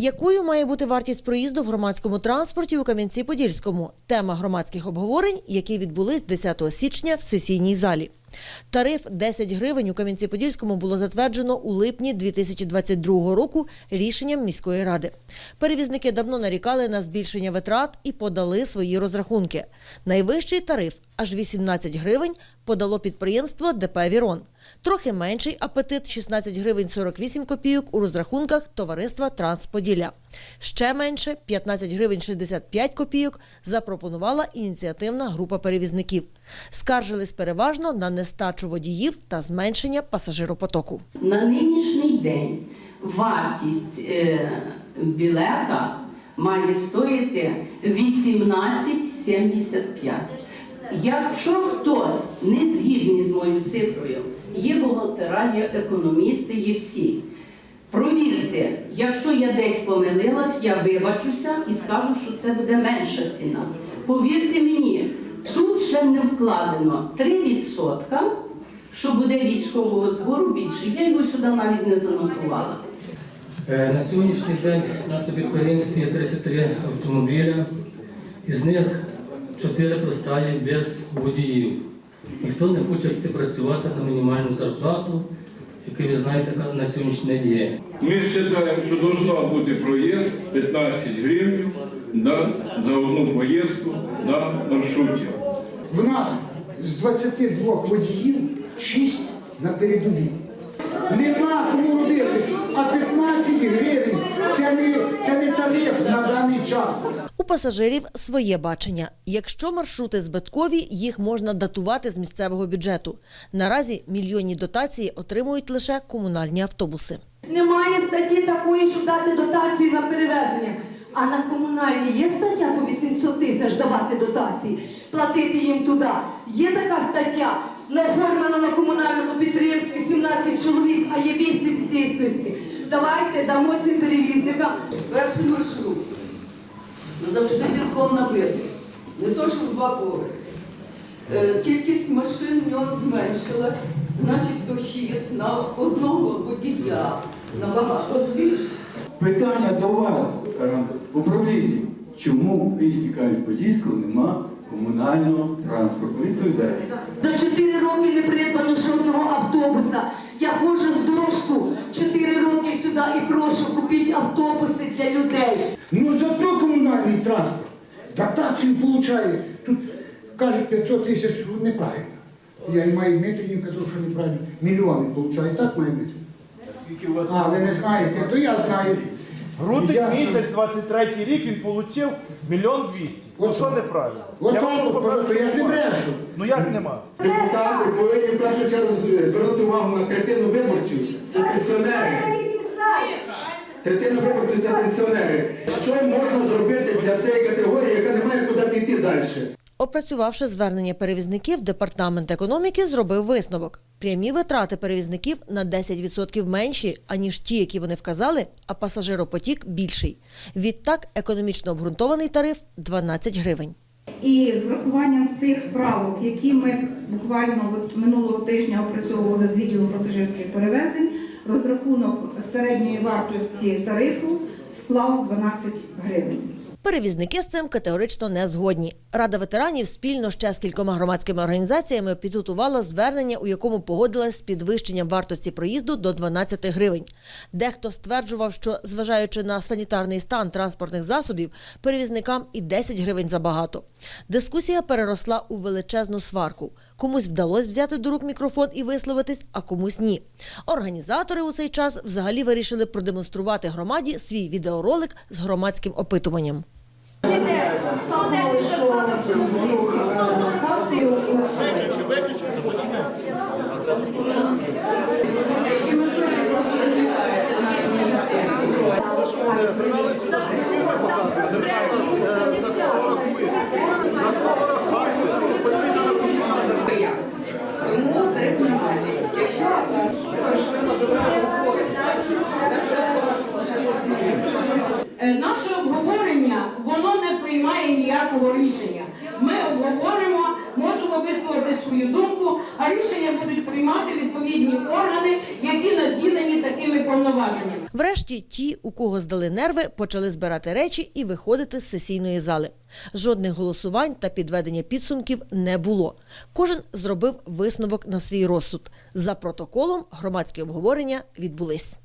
Якою має бути вартість проїзду в громадському транспорті у Кам'янці-Подільському? Тема громадських обговорень, які відбулись 10 січня в сесійній залі. Тариф 10 гривень у Кам'янці-Подільському було затверджено у липні 2022 року рішенням міської ради. Перевізники давно нарікали на збільшення витрат і подали свої розрахунки. Найвищий тариф аж 18 гривень подало підприємство ДП Вірон. Трохи менший апетит 16 гривень 48 копійок у розрахунках товариства Трансподілля. Ще менше 15 гривень 65 копійок запропонувала ініціативна група перевізників. Скаржились переважно на нестачу водіїв та зменшення пасажиропотоку. На нинішній день вартість е, білета має стоїти 18,75. Якщо хтось не згідний з моєю цифрою, є бухгалтера, є економісти, є всі. Провірте, якщо я десь помилилась, я вибачуся і скажу, що це буде менша ціна. Повірте мені, тут ще не вкладено 3%, що буде військового збору більше. Я його сюди навіть не занотувала. Е, На сьогоднішній день у нас на підприємстві є 33 автомобіля, із них 4 простає без водіїв. Ніхто не хоче йти працювати на мінімальну зарплату, яка ви знаєте, на сьогоднішній день є. Ми вважаємо, що должна бути проїзд 15 гривень на, за одну поїздку на маршруті. В нас з 22 водіїв 6 на передовій. Нема кому робити, а 15 гривень це не, це не тариф на даний час. У пасажирів своє бачення. Якщо маршрути збиткові, їх можна датувати з місцевого бюджету. Наразі мільйонні дотації отримують лише комунальні автобуси. Немає статті такої, щоб дати дотації на перевезення. А на комунальні є стаття по 800 тисяч давати дотації, платити їм туди. Є така стаття, оформлена на комунальному підприємстві 17 чоловік, а є 8 дійсності. Давайте дамо цим перевізникам. Перший маршрут завжди білком набитий. Не то, що в два поверхи. Е, Кількість машин в нього зменшилась, значить дохід на одного водія набагато збільшився. Питання до вас, управлінці, чому в місті Кам'янець-Подільського нема комунального транспорту? Відповідайте. За 4 роки не придбано жодного автобуса. Я ходжу з дошку 4 роки сюди і прошу купіть автобуси для людей. Ну зато комунальний транспорт дотацію получає. Тут кажуть 500 тисяч неправильно. Я і маю Дмитрів казав, що неправильно. Мільйони получає, так має Дмитрів? А, ви не знаєте, то я знаю. Грудень Я- місяць, 23 рік, він отримав мільйон двісті. Ну що неправильно? От Я вам от, покажу, просто я ж не брешу. Ну як нема? Депутати повинні в першу чергу з- звернути увагу на третину виборців. Це пенсіонери. Третина виборців це пенсіонери. Що можна зробити для цієї категорії, яка не має куди піти далі? Опрацювавши звернення перевізників, департамент економіки зробив висновок. Прямі витрати перевізників на 10% менші, аніж ті, які вони вказали, а пасажиропотік більший. Відтак, економічно обґрунтований тариф 12 гривень. І з врахуванням тих правок, які ми буквально от минулого тижня опрацьовували з відділу пасажирських перевезень, розрахунок середньої вартості тарифу склав 12 гривень. Перевізники з цим категорично не згодні. Рада ветеранів спільно ще з кількома громадськими організаціями підготувала звернення, у якому погодилась з підвищенням вартості проїзду до 12 гривень. Дехто стверджував, що, зважаючи на санітарний стан транспортних засобів, перевізникам і 10 гривень забагато. Дискусія переросла у величезну сварку. Комусь вдалося взяти до рук мікрофон і висловитись, а комусь ні. Організатори у цей час взагалі вирішили продемонструвати громаді свій відеоролик з громадським опитуванням. Е, Наше обговорення воно не приймає ніякого рішення. Ми обговорюємо право висловити свою думку, а рішення будуть приймати відповідні органи, які наділені такими повноваженнями. Врешті ті, у кого здали нерви, почали збирати речі і виходити з сесійної зали. Жодних голосувань та підведення підсумків не було. Кожен зробив висновок на свій розсуд. За протоколом громадські обговорення відбулись.